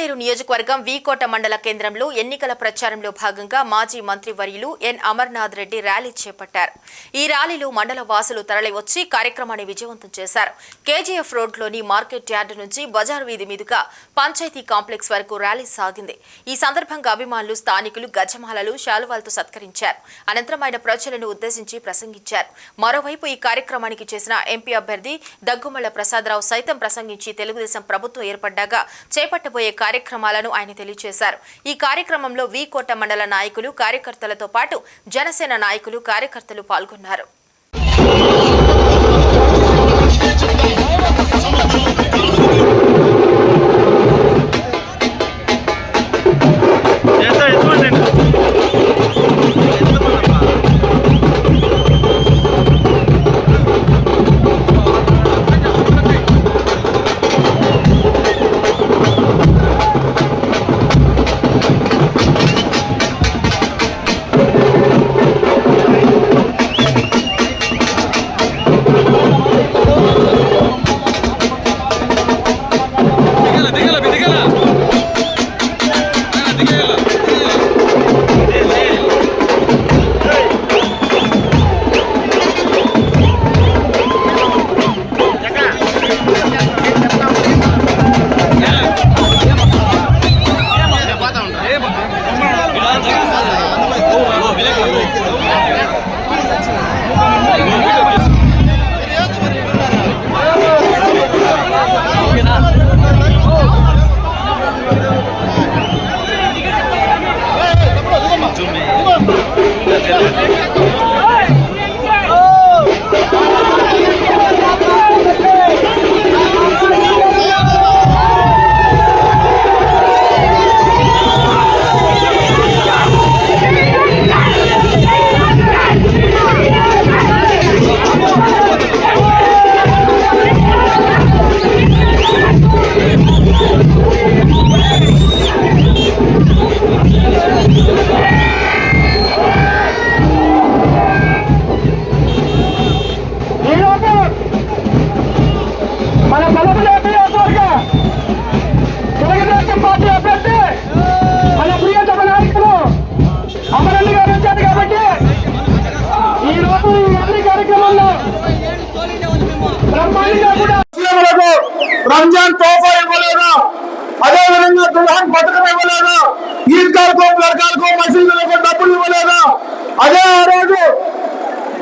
పలమనేరు నియోజకవర్గం వీకోట మండల కేంద్రంలో ఎన్నికల ప్రచారంలో భాగంగా మాజీ మంత్రి వర్యులు ఎన్ అమర్నాథ్ రెడ్డి ర్యాలీ చేపట్టారు. ఈ ర్యాలీలో మండల వాసులు తరలివచ్చి కార్యక్రమాన్ని విజయవంతం చేశారు. కేజీఎఫ్ రోడ్లోని మార్కెట్ యార్డు నుంచి బజార్ వీధి మీదుగా పంచాయతీ కాంప్లెక్స్ వరకు ర్యాలీ సాగింది. ఈ సందర్భంగా అభిమానులు స్థానికులు గజమాలలు శాలువాలతో సత్కరించారు. అనంతరం ఆయన ప్రజలను ఉద్దేశించి ప్రసంగించారు. మరోవైపు ఈ కార్యక్రమానికి చేసిన ఎంపీ అభ్యర్థి దగ్గుమల్ల ప్రసాదరావు సైతం ప్రసంగించి తెలుగుదేశం ప్రభుత్వం ఏర్పడ్డాక చేపట్టబోయే కార్యక్రమాలను ఆయన తెలియజేశారు ఈ కార్యక్రమంలో వి కోట మండల నాయకులు కార్యకర్తలతో పాటు జనసేన నాయకులు కార్యకర్తలు పాల్గొన్నారు.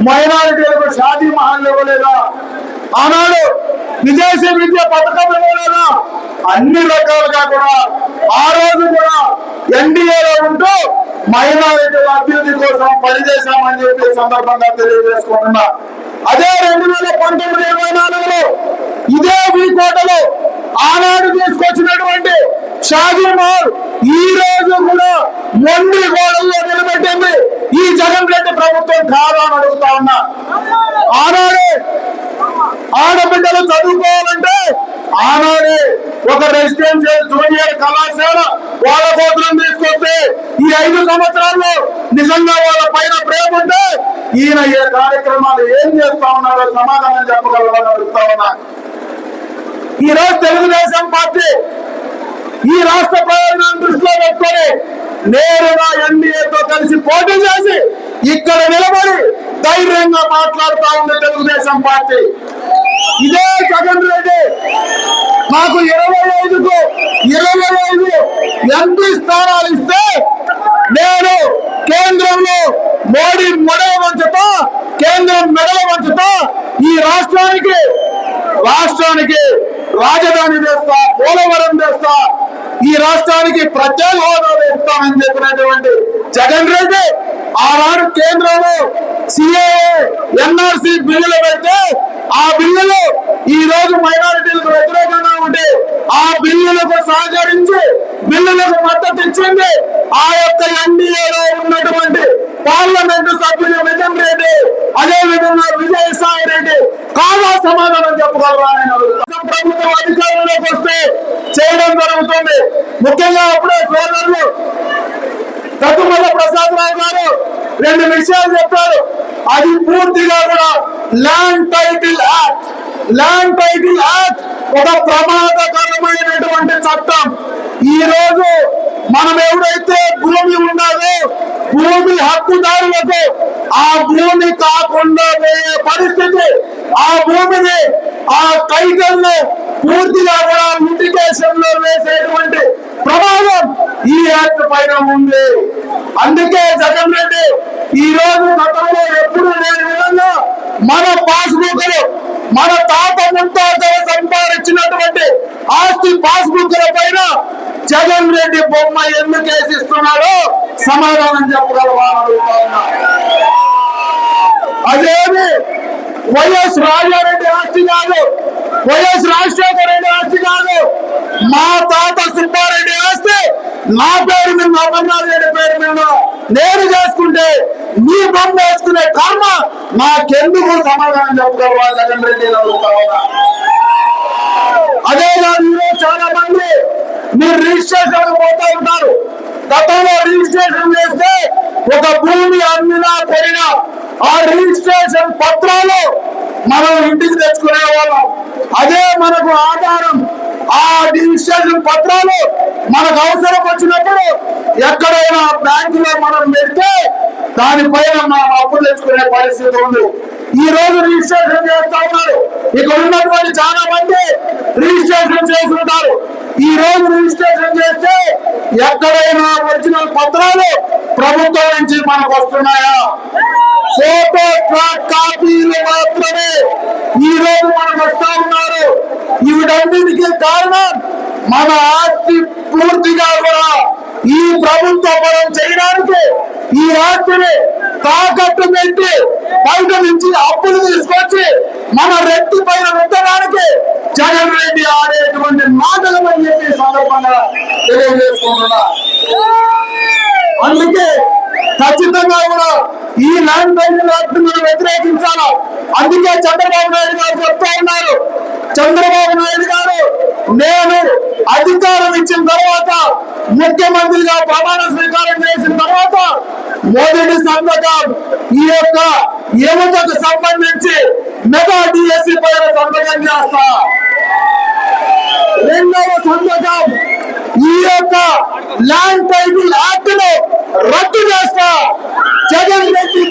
మైనారిటీలకు షాదీ మహల్ ఇవ్వలేదా? ఆనాడు విదేశీ విద్య పథకం ఇవ్వలేదా? అన్ని రకాలుగా కూడా ఆ రోజు కూడా ఎన్డీఏలో ఉంటూ మైనారిటీల అభివృద్ధి కోసం పనిచేశామని చెప్పి సందర్భంగా తెలియజేసుకుంటున్నా. అదే రెండు వేల పంతొమ్మిది ఇరవై నాలుగులో ఇదే ఈ కోటలో ఆనాడు తీసుకొచ్చినటువంటి షాజీ మహల్ ఈ రోజు కూడా మొండి గోడల్లో నిలబెట్టింది ఈ జగన్ ప్రభుత్వం కాదా అని అడుగుతా ఉన్నా. ఆనాడే ఆడబిడ్డలు చదువుకోవాలంటే ఆనాడే ఒక రెసిడెన్షియల్ జూనియర్ కళాశాల వాళ్ళ కోసం తీసుకొస్తే ఈ ఐదు సంవత్సరాల్లో నిజంగా వాళ్ళ పైన ప్రేమ ఉంటే ఈయన ఏ కార్యక్రమాలు ఏం చేస్తా ఉన్నారో సమాధానం చెప్పగలరని అడుగుతా ఉన్నా. ఈ రోజు తెలుగుదేశం పార్టీ ఈ రాష్ట్ర ప్రయోజనాన్ని దృష్టిలో పెట్టుకొని నేరుగా ఎన్డీఏతో కలిసి పోటీ చేసి ఇక్కడ నిలబడి ధైర్యంగా మాట్లాడుతా ఉంది తెలుగుదేశం పార్టీ. ఇదే జగన్ రెడ్డి. మాకు ఇరవై ఐదుకు ఇరవై ఐదు ఎంపీ స్థానాలు ఇస్తే నేను కేంద్రంలో మోడీ మొడవ వంచుతా కేంద్రం మెడల వంచుతా ఈ రాష్ట్రానికి రాష్ట్రానికి రాజధాని తెస్తా పోలవరం తెస్తా ఈ రాష్ట్రానికి ప్రత్యేక హోదా ఇస్తామని చెప్పినటువంటి జగన్ రెడ్డి ఆనాడు కేంద్రంలో సిఏఏ ఎన్ఆర్సి బిల్లులు పెడితే ఆ బిల్లులు ఈ రోజు మైనారిటీలకు వ్యతిరేకంగా ఉంటే ఆ బిల్లులకు సహకరించి బిల్లులకు మద్దతు ఇచ్చింది ఆ యొక్క ఎన్డీఏలో ఉన్నటువంటి పార్లమెంటు సభ్యులు నిజం రెడ్డి అదే విధంగా విజయసాయి రెడ్డి కాదా సమాధానం చెప్పగలరా ఆయన ప్రభుత్వం అధికారంలోకి వస్తే చేయడం జరుగుతుంది. ముఖ్యంగా అప్పుడే సోదరులు దగ్గుమల్ల ప్రసాద్ రావు గారు రెండు విషయాలు చెప్పారు. అది పూర్తిగా కూడా land title act land title act ఒక ప్రమాదకరమైనటువంటి చట్టం. ఈ రోజు మనం ఎవరైతే భూమి ఉన్నదో భూమి హక్కుదారులకు ఆ భూమి కాకుండా పోయే పరిస్థితి ఆ భూమిని ఆ కైకల్ని పూర్తిగా కూడా లిటిగేషన్లో వేసేటువంటి ప్రమాదం ఈ యాక్ట్ పైన ఉంది. అందుకే జగన్ రెడ్డి ఈ రోజు గతంలో మన పాస్బుక్లు మన తాత ముంతాతలు సంపాదించినటువంటి ఆస్తి పాస్బుక్ల పైన జగన్ రెడ్డి బొమ్మ ఎందుకు వేసిస్తున్నాడో సమాధానం చెప్పగలవా అదేమి? వైఎస్ రాజారెడ్డి ఆస్తి కాదు. వైఎస్ రాజశేఖర రెడ్డి ఆస్తి కాదు. మా తాత సుబ్బారెడ్డి ఆస్తి నా పేరు మీద అమర్నాథ్ రెడ్డి పేరు మీద నేను చేసుకుంటే నీ బొమ్మ వేసుకునే కర్మ నాకెందుకు సమాధానం చెప్పగలవా జగన్ రెడ్డి అదే కాదు చాలా మంది మీరు రిజిస్ట్రేషన్ పోతా ఉంటారు. గతంలో రిజిస్ట్రేషన్ చేస్తే ఒక భూమి అమ్మినా కొనినా ఆ రిజిస్ట్రేషన్ పత్రాలు మనం ఇంటికి తెచ్చుకునే వాళ్ళం అదే మనకు ఆధారం. ఆ రిజిస్ట్రేషన్ పత్రాలు మనకు అవసరం వచ్చినప్పుడు ఎక్కడైనా బ్యాంకులో మనం పెడితే దానిపైన మనం అప్పులు తెచ్చుకునే పరిస్థితి ఉంది. ఈ రోజు రిజిస్ట్రేషన్ చేస్తా ఉన్నారు. ఇక్కడ ఉన్నటువంటి చాలా మంది రిజిస్ట్రేషన్ చేస్తుంటారు. ఈ రోజు రిజిస్ట్రేషన్ చేస్తే ఎక్కడైనా ఒరిజినల్ పత్రాలు ప్రభుత్వం నుంచి మనకు వస్తున్నాయా? సో ట్రాక్ కాపీలు మాత్రమే ఈ రోజు మనకు వస్తా ఉన్నారు వీటన్నిటికీ కారణం మన ఆస్తి పూర్తిగా కూడా ఈ ప్రభుత్వ పరం చేయడానికి ఈ ఆస్తిని తాకట్టు పెట్టి బయట నుంచి అప్పులు తీసుకొచ్చి మన రెట్టి పైన ఉండడానికి జగన్ రెడ్డి ఆడేటువంటి మాటలు అని చెప్పి సందర్భంగా తెలియజేసుకుంటున్నా. అందుకే ఖచ్చితంగా కూడా ఈ ల్యాండ్ టైటిల్ యాక్ట్ మనం వ్యతిరేకించాలి? అందుకే చంద్రబాబు నాయుడు గారు చెప్తా ఉన్నారు చంద్రబాబు నాయుడు గారు నేను అధికారం ఇచ్చిన తర్వాత ముఖ్యమంత్రిగా ప్రమాణ స్వీకారం చేసిన తర్వాత మొదటి సంతకం ఈ యొక్క యువతకు సంబంధించి మెగా డిఎస్సి పైన సంతకం చేస్తా. రెండవ సంతకం ఈ యొక్క ల్యాండ్ టైటిల్ యాక్ట్ను రద్దు చేస్తా. జగన్ రెడ్డి